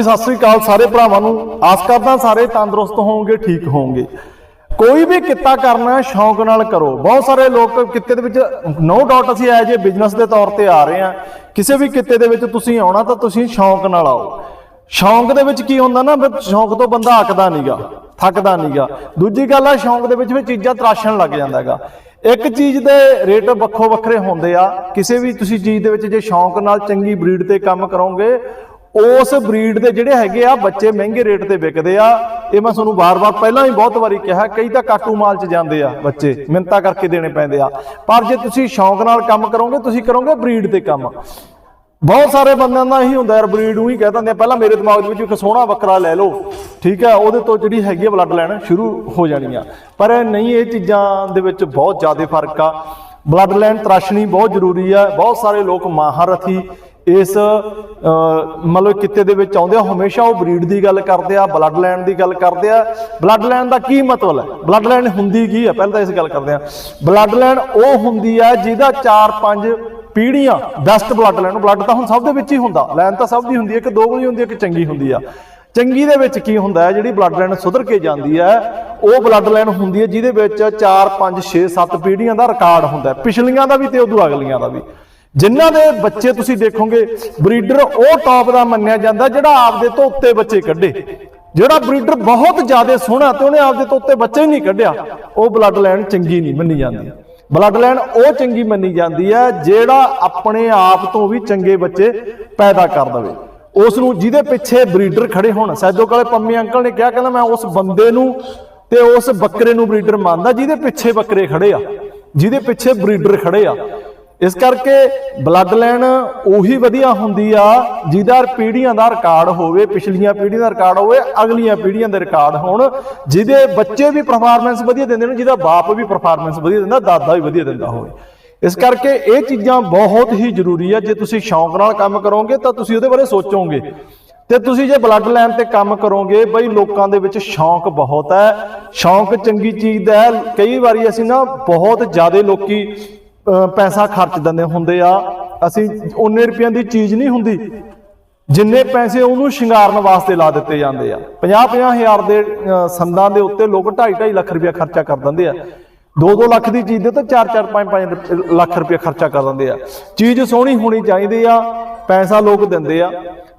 ਹਾਂਜੀ ਸਤਿ ਸ੍ਰੀ ਅਕਾਲ ਸਾਰੇ ਭਰਾਵਾਂ ਨੂੰ। ਆਸ ਕਰਦਾ ਸਾਰੇ ਤੰਦਰੁਸਤ ਹੋਵੋਗੇ, ਠੀਕ ਹੋਵੋਗੇ। ਕੋਈ ਵੀ ਕਿੱਤਾ ਕਰਨਾ, ਸ਼ੌਂਕ ਨਾਲ ਕਰੋ। ਬਹੁਤ ਸਾਰੇ ਲੋਕ ਕਿੱਤੇ ਦੇ ਵਿੱਚ ਨੋ ਡਾਊਟ ਅਸੀਂ ਐਜ ਏ ਬਿਜ਼ਨਸ ਦੇ ਤੌਰ ਤੇ ਆ ਰਹੇ ਹਾਂ। ਕਿਸੇ ਵੀ ਕਿੱਤੇ ਦੇ ਵਿੱਚ ਤੁਸੀਂ ਆਉਣਾ ਤਾਂ ਤੁਸੀਂ ਸ਼ੌਂਕ ਨਾਲ ਆਓ। ਸ਼ੌਂਕ ਦੇ ਵਿੱਚ ਕੀ ਹੁੰਦਾ ਨਾ ਸ਼ੌਂਕ ਤੋਂ ਬੰਦਾ ਅੱਕਦਾ ਨਹੀਂਗਾ ਥੱਕਦਾ ਨਹੀਂਗਾ ਦੂਜੀ ਗੱਲ ਆ, ਸ਼ੌਂਕ ਦੇ ਵਿੱਚ ਵੀ ਚੀਜ਼ਾਂ ਤਰਾਸ਼ਣ ਲੱਗ ਜਾਂਦਾ ਹੈਗਾ ਇੱਕ ਚੀਜ਼ ਦੇ ਰੇਟ ਵੱਖੋ ਵੱਖਰੇ ਹੁੰਦੇ ਆ। ਕਿਸੇ ਵੀ ਤੁਸੀਂ ਚੀਜ਼ ਦੇ ਵਿੱਚ ਜੇ ਸ਼ੌਂਕ ਨਾਲ ਚੰਗੀ ਬਰੀਡ ਤੇ ਕੰਮ ਕਰੋਗੇ ਉਸ ਬਰੀਡ ਦੇ ਜਿਹੜੇ ਹੈਗੇ ਆ, ਬੱਚੇ ਮਹਿੰਗੇ ਰੇਟ ਤੇ ਵਿਕਦੇ ਆ। ਇਹ ਮੈਂ ਤੁਹਾਨੂੰ ਵਾਰ-ਵਾਰ ਪਹਿਲਾਂ ਵੀ ਬਹੁਤ ਵਾਰੀ ਕਿਹਾ, ਕਈ ਤਾਂ ਕਾਟੂ ਮਾਲ 'ਚ ਜਾਂਦੇ ਆ ਬੱਚੇ ਮਿੰਤਾ ਕਰਕੇ ਦੇਣੇ ਪੈਂਦੇ ਆ। ਪਰ ਜੇ ਤੁਸੀਂ ਸ਼ੌਂਕ ਨਾਲ ਕੰਮ ਕਰੋਗੇ, ਤੁਸੀਂ ਕਰੋਗੇ ਬਰੀਡ ਤੇ ਕੰਮ। ਬਹੁਤ ਸਾਰੇ ਬੰਦਿਆਂ ਦਾ ਇਹੀ ਹੁੰਦਾ ਯਾਰ ਬਰੀਡ ਨੂੰ ਹੀ ਕਹਿ ਦਿੰਦੇ ਆ, ਪਹਿਲਾਂ ਮੇਰੇ ਦਿਮਾਗ ਦੇ ਵਿੱਚ ਇੱਕ ਸੋਹਣਾ ਬੱਕਰਾ ਲੈ ਲਓ, ਠੀਕ ਹੈ ਉਹਦੇ ਤੋਂ ਜਿਹੜੀ ਹੈਗੀ ਆ ਬਲੱਡ ਲਾਈਨ ਸ਼ੁਰੂ ਹੋ ਜਾਣੀ ਆ। ਪਰ ਨਹੀਂ, ਇਹ ਚੀਜ਼ਾਂ ਦੇ ਵਿੱਚ ਬਹੁਤ ਜ਼ਿਆਦਾ ਫ਼ਰਕ ਆ। ਬਲੱਡ ਲਾਈਨ ਤਰਾਸ਼ਣੀ ਬਹੁਤ ਜ਼ਰੂਰੀ ਆ, ਬਹੁਤ ਸਾਰੇ ਲੋਕ ਮਹਾਰਥੀ ਇਸ ਮਤਲਬ ਕਿੱਤੇ ਦੇ ਵਿੱਚ ਆਉਂਦੇ ਆ, ਹਮੇਸ਼ਾ ਉਹ ਬਰੀਡ ਦੀ ਗੱਲ ਕਰਦੇ ਆ ਬਲੱਡ ਲਾਈਨ ਦੀ ਗੱਲ ਕਰਦੇ ਆ। ਬਲੱਡ ਲਾਈਨ ਦਾ ਕੀ ਮਤਲਬ ਹੈ? ਬਲੱਡ ਲਾਈਨ ਹੁੰਦੀ ਕੀ ਹੈ? ਪਹਿਲਾਂ ਤਾਂ ਇਸ ਗੱਲ ਕਰਦੇ ਆ। ਬਲੱਡ ਲਾਈਨ ਉਹ ਹੁੰਦੀ ਆ ਜਿਹਦਾ 4-5 ਪੀੜ੍ਹੀਆਂ ਬੈਸਟ ਬਲੱਡ ਲਾਈਨ ਬਲੱਡ ਤਾਂ ਹੁਣ ਸਭ ਦੇ ਵਿੱਚ ਹੀ ਹੁੰਦਾ। ਲਾਈਨ ਤਾਂ ਸਭ ਦੀ ਹੁੰਦੀ ਹੈ, ਇੱਕ ਦੋ ਵਾਲੀ ਹੁੰਦੀ ਹੈ, ਇੱਕ ਚੰਗੀ ਹੁੰਦੀ ਆ। ਚੰਗੀ ਦੇ ਵਿੱਚ ਕੀ ਹੁੰਦਾ ਹੈ? ਜਿਹੜੀ ਬਲੱਡ ਲਾਈਨ ਸੁਧਰ ਕੇ ਜਾਂਦੀ ਹੈ, ਉਹ ਬਲੱਡ ਲਾਈਨ ਹੁੰਦੀ ਹੈ ਜਿਹਦੇ ਵਿੱਚ 4 5 6 7 ਪੀੜੀਆਂ ਦਾ ਰਿਕਾਰਡ ਹੁੰਦਾ ਪਿਛਲੀਆਂ ਦਾ ਵੀ ਤੇ ਉਦੋਂ ਅਗਲੀਆਂ ਦਾ ਵੀ। ਜਿਨ੍ਹਾਂ ਦੇ ਬੱਚੇ ਤੁਸੀਂ ਦੇਖੋਗੇ ਬਰੀਡਰ ਉਹ ਟੌਪ ਦਾ ਮੰਨਿਆ ਜਾਂਦਾ ਜਿਹੜਾ ਆਪਦੇ ਤੋਂ ਉੱਤੇ ਬੱਚੇ ਕੱਢੇ। ਜਿਹੜਾ ਬਰੀਡਰ ਬਹੁਤ ਜ਼ਿਆਦਾ ਸੋਹਣਾ ਤੇ ਉਹਨੇ ਆਪਦੇ ਤੋਂ ਉੱਤੇ ਬੱਚੇ ਹੀ ਨਹੀਂ ਕੱਢਿਆ, ਉਹ ਬਲੱਡ ਲਾਈਨ ਚੰਗੀ ਨਹੀਂ ਮੰਨੀ ਜਾਂਦੀ। ਬਲੱਡ ਲਾਈਨ ਉਹ ਚੰਗੀ ਮੰਨੀ ਜਾਂਦੀ ਹੈ ਜਿਹੜਾ ਆਪਣੇ ਆਪ ਤੋਂ ਵੀ ਚੰਗੇ ਬੱਚੇ ਪੈਦਾ ਕਰ ਦਵੇ। ਉਸ ਨੂੰ ਜਿਹਦੇ ਪਿੱਛੇ ਬਰੀਡਰ ਖੜੇ ਹੋਣ। ਸੈਦੋ ਕਾਲੇ ਪੰਮੀ ਅੰਕਲ ਨੇ ਕਿਹਾ, ਕਹਿੰਦਾ ਮੈਂ ਉਸ ਬੰਦੇ ਨੂੰ ਤੇ ਉਸ ਬੱਕਰੇ ਨੂੰ ਬਰੀਡਰ ਮੰਨਦਾ ਜਿਹਦੇ ਪਿੱਛੇ ਬੱਕਰੇ ਖੜੇ ਆ। ਜਿਹਦੇ ਪਿੱਛੇ ਬਰੀਡਰ ਖੜੇ ਆ। ਇਸ ਕਰਕੇ ਬਲੱਡ ਲਾਈਨ ਉਹੀ ਵਧੀਆ ਹੁੰਦੀ ਆ, ਜਿਹਦਾ ਪੀੜ੍ਹੀਆਂ ਦਾ ਰਿਕਾਰਡ ਹੋਵੇ, ਪਿਛਲੀਆਂ ਪੀੜ੍ਹੀਆਂ ਦਾ ਰਿਕਾਰਡ ਹੋਵੇ, ਅਗਲੀਆਂ ਪੀੜ੍ਹੀਆਂ ਦੇ ਰਿਕਾਰਡ ਹੋਣ, ਜਿਹਦੇ ਬੱਚੇ ਵੀ ਪਰਫਾਰਮੈਂਸ ਵਧੀਆ ਦਿੰਦੇ ਨੇ, ਜਿਹਦਾ ਬਾਪ ਵੀ ਪਰਫਾਰਮੈਂਸ ਵਧੀਆ ਦਿੰਦਾ, ਦਾਦਾ ਵੀ ਵਧੀਆ ਦਿੰਦਾ ਹੋਵੇ। ਇਸ ਕਰਕੇ ਇਹ ਚੀਜ਼ਾਂ ਬਹੁਤ ਹੀ ਜ਼ਰੂਰੀ ਆ, ਜੇ ਤੁਸੀਂ ਸ਼ੌਂਕ ਨਾਲ ਕੰਮ ਕਰੋਗੇ, ਤਾਂ ਤੁਸੀਂ ਉਹਦੇ ਬਾਰੇ ਸੋਚੋਗੇ। ਤੇ ਤੁਸੀਂ ਜੇ ਬਲੱਡ ਲਾਈਨ ਤੇ ਕੰਮ ਕਰੋਗੇ, ਬਈ ਲੋਕਾਂ ਦੇ ਵਿੱਚ ਸ਼ੌਂਕ ਬਹੁਤ ਹੈ, ਸ਼ੌਂਕ ਚੰਗੀ ਚੀਜ਼ ਦਾ ਹੈ, ਕਈ ਵਾਰੀ ਅਸੀਂ ਨਾ ਬਹੁਤ ਜ਼ਿਆਦਾ ਲੋਕੀ ਪੈਸਾ ਖਰਚ ਦਿੰਦੇ ਹੁੰਦੇ ਆ। ਅਸੀਂ ਉਹਨੇ ਰੁਪਈਆਂ ਦੀ ਚੀਜ਼ ਨਹੀਂ ਹੁੰਦੀ। ਜਿੰਨੇ ਪੈਸੇ ਉਹਨੂੰ ਸ਼ਿੰਗਾਰਨ ਵਾਸਤੇ ਲਾ ਦਿੱਤੇ ਜਾਂਦੇ ਆ। 50 ਹਜ਼ਾਰ ਦੇ ਸੰਦਾਂ ਦੇ ਉੱਤੇ ਲੋਕ 2.5 2.5 ਲੱਖ ਰੁਪਇਆ ਖਰਚਾ ਕਰ ਦਿੰਦੇ ਆ। 2-2 ਲੱਖ ਦੀ ਚੀਜ਼ ਦੇ ਤਾਂ 4-4 5-5 ਲੱਖ ਰੁਪਇਆ ਖਰਚਾ ਕਰ ਦਿੰਦੇ ਆ। ਚੀਜ਼ ਸੋਹਣੀ ਹੋਣੀ ਚਾਹੀਦੀ ਆ, ਪੈਸਾ ਲੋਕ ਦਿੰਦੇ ਆ।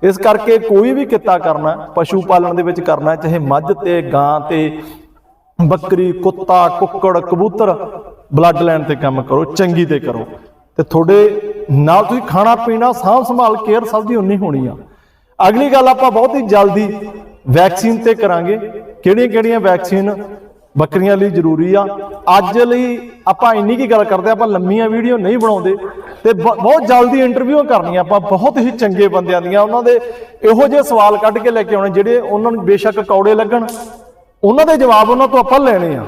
ਇਸ ਕਰਕੇ ਕੋਈ ਵੀ ਕਿੱਤਾ ਕਰਨਾ, ਪਸ਼ੂ ਪਾਲਣ ਦੇ ਵਿੱਚ ਕਰਨਾ, ਚਾਹੇ ਮੱਝ ਤੇ, ਗਾਂ ਤੇ, ਬੱਕਰੀ, ਕੁੱਤਾ, ਕੁੱਕੜ, ਕਬੂਤਰ ਬਲੱਡ ਲਾਈਨ ਤੇ ਕੰਮ ਕਰੋ ਚੰਗੀ ਤੇ ਕਰੋ। ਤੇ ਤੁਹਾਡੇ ਨਾਲ ਤੁਸੀਂ ਖਾਣਾ ਪੀਣਾ ਸਾਂਭ ਸੰਭਾਲ ਕੇਅਰ ਸਭ ਦੀ ਉਨੀ ਹੋਣੀ ਆ। ਅਗਲੀ ਗੱਲ ਆਪਾਂ ਬਹੁਤ ਹੀ ਜਲਦੀ ਵੈਕਸੀਨ ਤੇ ਕਰਾਂਗੇ। ਕਿਹੜੀਆਂ ਕਿਹੜੀਆਂ ਵੈਕਸੀਨ ਬੱਕਰੀਆਂ ਲਈ ਜ਼ਰੂਰੀ ਆ। ਅੱਜ ਲਈ ਆਪਾਂ ਇੰਨੀ ਕੀ ਗੱਲ ਕਰਦੇ ਆ, ਆਪਾਂ ਲੰਮੀਆਂ ਵੀਡੀਓ ਨਹੀਂ ਬਣਾਉਂਦੇ। ਤੇ ਬ- ਬਹੁਤ ਜਲਦੀ ਇੰਟਰਵਿਊ ਕਰਨੀਆਂ ਆਪਾਂ ਬਹੁਤ ਹੀ ਚੰਗੇ ਬੰਦਿਆਂ ਦੀਆਂ। ਉਹਨਾਂ ਦੇ ਇਹੋ ਜਿਹੇ ਸਵਾਲ ਕੱਢ ਕੇ ਲੈ ਕੇ ਆਉਣੇ ਜਿਹੜੇ ਉਹਨਾਂ ਨੂੰ ਬੇਸ਼ੱਕ ਕੌੜੇ ਲੱਗਣ। ਉਹਨਾਂ ਦੇ ਜਵਾਬ ਉਹਨਾਂ ਤੋਂ ਆਪਾਂ ਲੈਣੇ ਆ।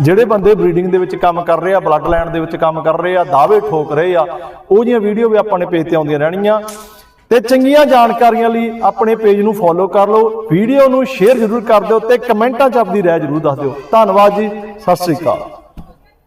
ਜਿਹੜੇ ਬੰਦੇ ਬਰੀਡਿੰਗ ਦੇ ਵਿੱਚ ਕੰਮ ਕਰ ਰਹੇ ਆ ਬਲੱਡ ਲਾਈਨ ਦੇ ਵਿੱਚ ਕੰਮ ਕਰ ਰਹੇ ਆ, ਦਾਅਵੇ ਠੋਕ ਰਹੇ ਆ, ਉਹ ਜੀਆਂ ਵੀਡੀਓ ਵੀ ਆਪਾਂ ਨੇ ਪੇਜ ਤੇ ਆਉਂਦੀਆਂ ਰਹਿਣੀਆਂ। ਤੇ ਚੰਗੀਆਂ ਜਾਣਕਾਰੀਆਂ ਲਈ ਆਪਣੇ ਪੇਜ ਨੂੰ ਫੋਲੋ ਕਰ ਲਓ। ਵੀਡੀਓ ਨੂੰ ਸ਼ੇਅਰ ਜ਼ਰੂਰ ਕਰ ਦਿਓ ਤੇ ਕਮੈਂਟਾਂ 'ਚ ਆਪਣੀ ਰਾਏ ਜ਼ਰੂਰ ਦੱਸ ਦਿਓ। ਧੰਨਵਾਦ ਜੀ, ਸਤਿ ਸ੍ਰੀ ਅਕਾਲ।